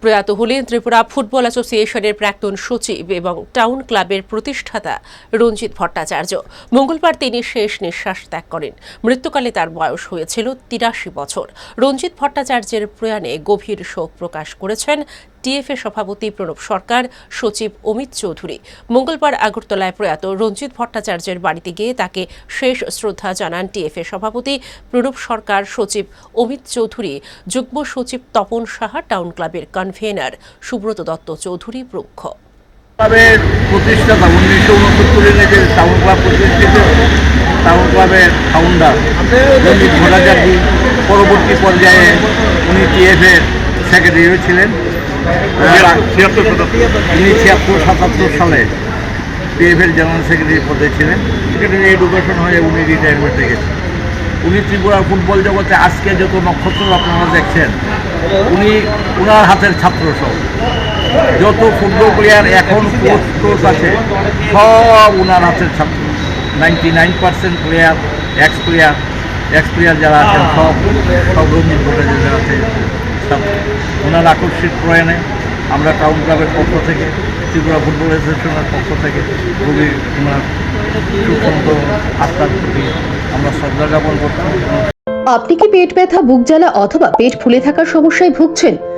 প্রয়াত হলেন ত্রিপুরা ফুটবল অ্যাসোসিয়েশনের প্রাক্তন সচিব এবং টাউন ক্লাবের প্রতিষ্ঠাতা রঞ্জিত ভট্টাচার্য। মঙ্গলবার তিনি শেষ নিঃশ্বাস ত্যাগ করেন। মৃত্যুকালে তার বয়স হয়েছিল তিরাশি বছর। রঞ্জিত ভট্টাচার্যের প্রয়াণে গভীর শোক প্রকাশ করেছেন টিএফএ সভাপতি প্রণব সরকার, সচিব অমিত চৌধুরী। মঙ্গলবার আগরতলায় প্রয়াত রঞ্জিত ভট্টাচার্যের বাড়িতে গিয়ে তাকে শেষ শ্রদ্ধা জানান টিএফএ সভাপতি প্রণব সরকার, সচিব অমিত চৌধুরী। যুগ্ম সচিব তপন সাহা টাউন ক্লাবের কনভেনার সুব্রত দত্ত চৌধুরী প্রমুখ। ক্লাবের প্রতিষ্ঠাতা উনিশশো উনসত্তরের যে টাউন ক্লাব প্রতিষ্ঠিত। টাউন ক্লাবের ফাউন্ডার রঞ্জিত ভট্টাচার্য পরবর্তী পর্যায়ে উনি টিএফের সেক্রেটারিও ছিলেন। উনি ছিয়াত্তর সাতাত্তর সালে টিএফের জেনারেল সেক্রেটারি পদে ছিলেন। সেক্রেটারি এডুকেশন হয়ে উনি রিটায়ারমেন্টে গেছেন। উনি ত্রিপুরার ফুটবল জগতে আজকে যত নক্ষত্র আপনারা দেখছেন, উনি ওনার হাতের ছাত্র সব। যত ফুটবল প্লেয়ার এখন কোচ কোচ আছে, সব ওনার হাতের ছাত্র। Ninety nine percent player ex player ex player যারা আছেন, সব সব রঞ্জিত ভট্টাচার্যের আছে ওনার আকস্মিক প্রয়াণে আমরা টাউন ক্লাবের পক্ষ থেকে, ত্রিপুরা ফুটবল অ্যাসোসিয়েশনের পক্ষ থেকে খুবই ওনার সুসন্ত আত্মার প্রতি আমরা শ্রদ্ধা জ্ঞাপন করতাম আপনি কি পেট ব্যথা, বুক জ্বালা অথবা পেট ফুলে থাকার সমস্যায় ভুগছেন?